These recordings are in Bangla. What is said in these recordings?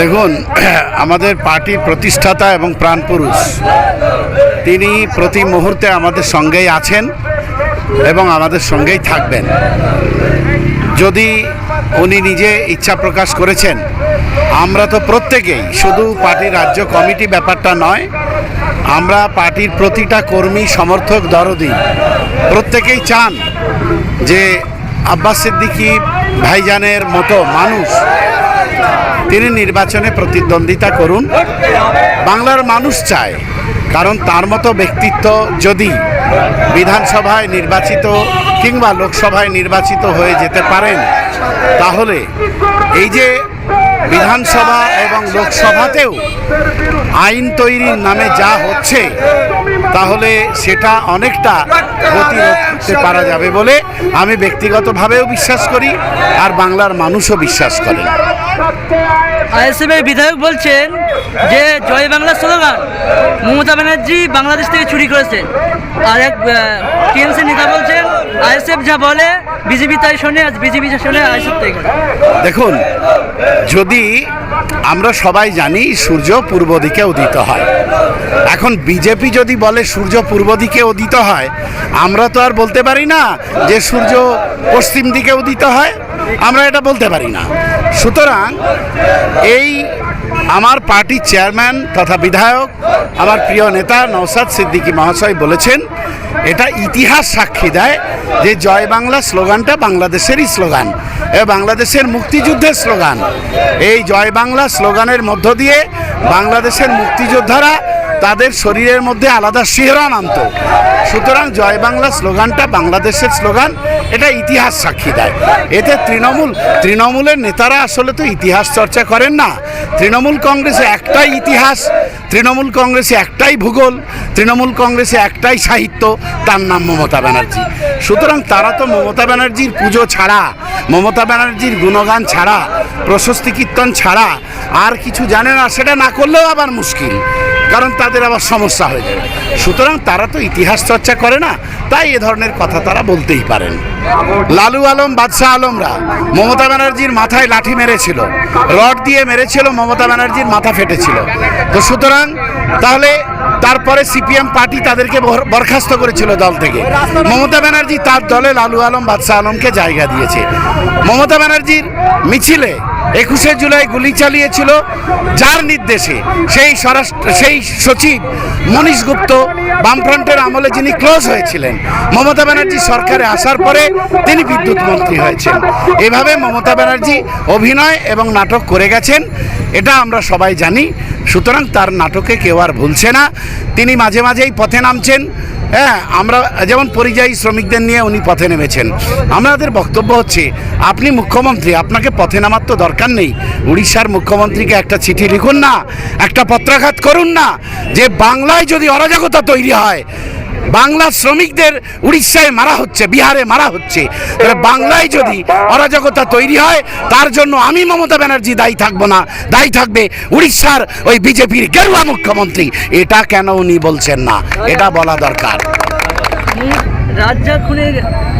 দেখুন, আমাদের পার্টির প্রতিষ্ঠাতা এবং প্রাণপুরুষ তিনি প্রতি মুহূর্তে আমাদের সঙ্গেই আছেন এবং আমাদের সঙ্গেই থাকবেন। যদি উনি নিজে ইচ্ছা প্রকাশ করেছেন, আমরা তো প্রত্যেকেই, শুধু পার্টির রাজ্য কমিটি ব্যাপারটা নয়, আমরা পার্টির প্রতিটা কর্মী, সমর্থক, দরদি, প্রত্যেকেই চান যে আব্বাস সিদ্দিকী ভাইজানের মতো মানুষ তিনি নির্বাচনে প্রতিদ্বন্দ্বিতা করুন। বাংলার মানুষ চায়, কারণ তার মতো ব্যক্তিত্ব যদি বিধানসভায় নির্বাচিত কিংবা লোকসভায় নির্বাচিত হয়ে যেতে পারেন, তাহলে এই যে বিধানসভা এবং লোকসভাতেও আইন তৈরির নামে যা হচ্ছে, তাহলে সেটা অনেকটা প্রতিরোধ করতে পারা যাবে বলে আমি ব্যক্তিগতভাবেও বিশ্বাস করি, আর বাংলার মানুষও বিশ্বাস করেন। আইএসএফের বিধায়ক বলছেন যে জয় বাংলা স্লোগান মমতা ব্যানার্জি বাংলাদেশ থেকে চুরি করেছে। আর এক টিএমসি নেতা বলছেন আইএসএফ যা বলে, বিজেপি তাই শোনে, আজ বিজেপি যা শোনে, আইএসএফ তাই দেখুন, যদি আমরা সবাই জানি সূর্য পূর্ব দিকে উদিত হয়, এখন বিজেপি যদি বলে সূর্য পূর্ব দিকে উদিত হয়, আমরা তো আর বলতে পারি না যে সূর্য পশ্চিম দিকে উদিত হয়, আমরা এটা বলতে পারি না। সুতরাং এই আমার পার্টির চেয়ারম্যান তথা বিধায়ক, আমার প্রিয় নেতা নওসাদ সিদ্দিকী মহাশয় বলেছেন এটা ইতিহাস সাক্ষী দেয় যে জয় বাংলা স্লোগানটা বাংলাদেশেরই স্লোগান। এ বাংলাদেশের মুক্তিযুদ্ধের স্লোগান। এই জয় বাংলা স্লোগানের মধ্য দিয়ে বাংলাদেশের মুক্তিযোদ্ধারা তাদের শরীরের মধ্যে আলাদা শিহরণ আনত সুতরাং জয় বাংলা স্লোগানটা বাংলাদেশের স্লোগান, এটা ইতিহাস সাক্ষী দেয়। এতে তৃণমূল, তৃণমূলের নেতারা আসলে তো ইতিহাস চর্চা করেন না। তৃণমূল কংগ্রেসে একটাই ইতিহাস, তৃণমূল কংগ্রেসে একটাই ভূগোল, তৃণমূল কংগ্রেসে একটাই সাহিত্য, তার নাম মমতা ব্যানার্জি। সুতরাং তারা তো মমতা ব্যানার্জির পুজো ছাড়া, মমতা ব্যানার্জির গুণগান ছাড়া, প্রশস্তি কীর্তন ছাড়া, আর কিছু জানে না, সেটা না করলেও আবার মুশকিল। কারণ তাদের আবার সমস্যা হয়ে যাবে। সুতরাং তারা তো ইতিহাস চর্চা করে না, তাই এ ধরনের কথা তারা বলতেই পারেন। লালু আলম, বাদশাহ আলমরা মমতা ব্যানার্জির মাথায় লাঠি মেরেছিল, রড দিয়ে মেরেছিল, মমতা ব্যানার্জির মাথা ফেটেছিল। তো সুতরাং তাহলে তারপরে সিপিএম পার্টি তাদেরকে বরখাস্ত করেছিল দল থেকে। মমতা ব্যানার্জি তার দলে লালু আলম, বাদশাহ আলমকে জায়গা দিয়েছে। মমতা ব্যানার্জির মিছিলে একুশে জুলাই গুলি চালিয়েছিল। যার নির্দেশে সেই স্বরাষ্ট্র, সেই সচিব মনীশ গুপ্ত বামফ্রন্টের আমলে যিনি ক্লোজ হয়েছিলেন, মমতা ব্যানার্জি সরকারে আসার পরে তিনি বিদ্যুৎ মন্ত্রী হয়েছেন। এভাবে মমতা ব্যানার্জি অভিনয় এবং নাটক করে গেছেন, এটা আমরা সবাই জানি। সুতরাং তার নাটকে কেউ আর ভুলছে না। তিনি মাঝে মাঝেই পথে নামছেন। হ্যাঁ আমরা যেমন পরিযায়ী শ্রমিকদের নিয়ে উনি পথে নেমেছেন। আমাদের বক্তব্য হচ্ছে, আপনি মুখ্যমন্ত্রী, আপনাকে পথে নামার তো দরকার নেই। উড়িষ্যার মুখ্যমন্ত্রীকে একটা চিঠি লিখুন না, একটা পত্রাঘাত করুন না যে বাংলায় যদি অরাজকতা তৈরি হয় বাংলা শ্রমিকদের উড়িষ্যায় মারা হচ্ছে, বিহারে মারা হচ্ছে। তাহলে বাংলায় যদি অরাজকতা তৈরি হয়, তার জন্য আমি মমতা ব্যানার্জি দায়ী থাকব না, দায়ী থাকবে উড়িষ্যার ওই বিজেপির গেরুয়া মুখ্যমন্ত্রী। এটা কেন উনি বলছেন না? এটা বলা দরকার। রাজ্জাক খুনের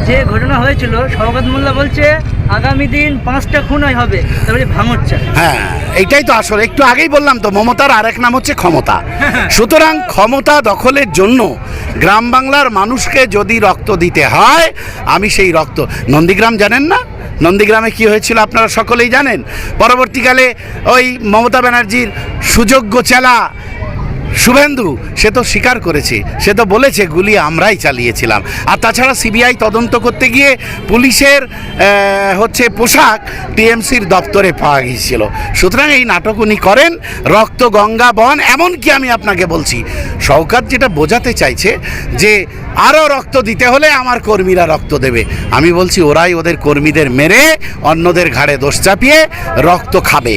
যে ঘটনা হয়েছিল, শওকত মোল্লা বলছে আগামী দিন পাঁচটা খুন হবে তারপরে ভাঙচ্ছে হ্যাঁ এইটাই তো আসলে। একটু আগেই বললাম তো মমতার আরেক নাম হচ্ছে ক্ষমতা। সুতরাং ক্ষমতা দখলের জন্য গ্রাম বাংলার মানুষকে যদি রক্ত দিতে হয় আমি সেই রক্ত নন্দীগ্রাম জানেন না? নন্দীগ্রামে কি হয়েছিল আপনারা সকলেই জানেন? পরবর্তীকালে ওই মমতা ব্যানার্জির সুযোগ্য চেলা শুভেন্দু, সে তো স্বীকার করেছে। সে তো বলেছে, গুলি আমরাই চালিয়েছিলাম। আর তাছাড়া সিবিআই তদন্ত করতে গিয়ে পুলিশের হচ্ছে পোশাক টিএমসির দপ্তরে পাওয়া গিয়েছিল। সুতরাং এই নাটক উনি করেন, রক্ত, গঙ্গা, বন, এমনকি আমি আপনাকে বলছি, শওকাত যেটা বোঝাতে চাইছে যে আরও রক্ত দিতে হলে আমার কর্মীরা রক্ত দেবে। আমি বলছি, ওরাই ওদের কর্মীদের মেরে অন্যদের ঘাড়ে দোষ চাপিয়ে রক্ত খাবে।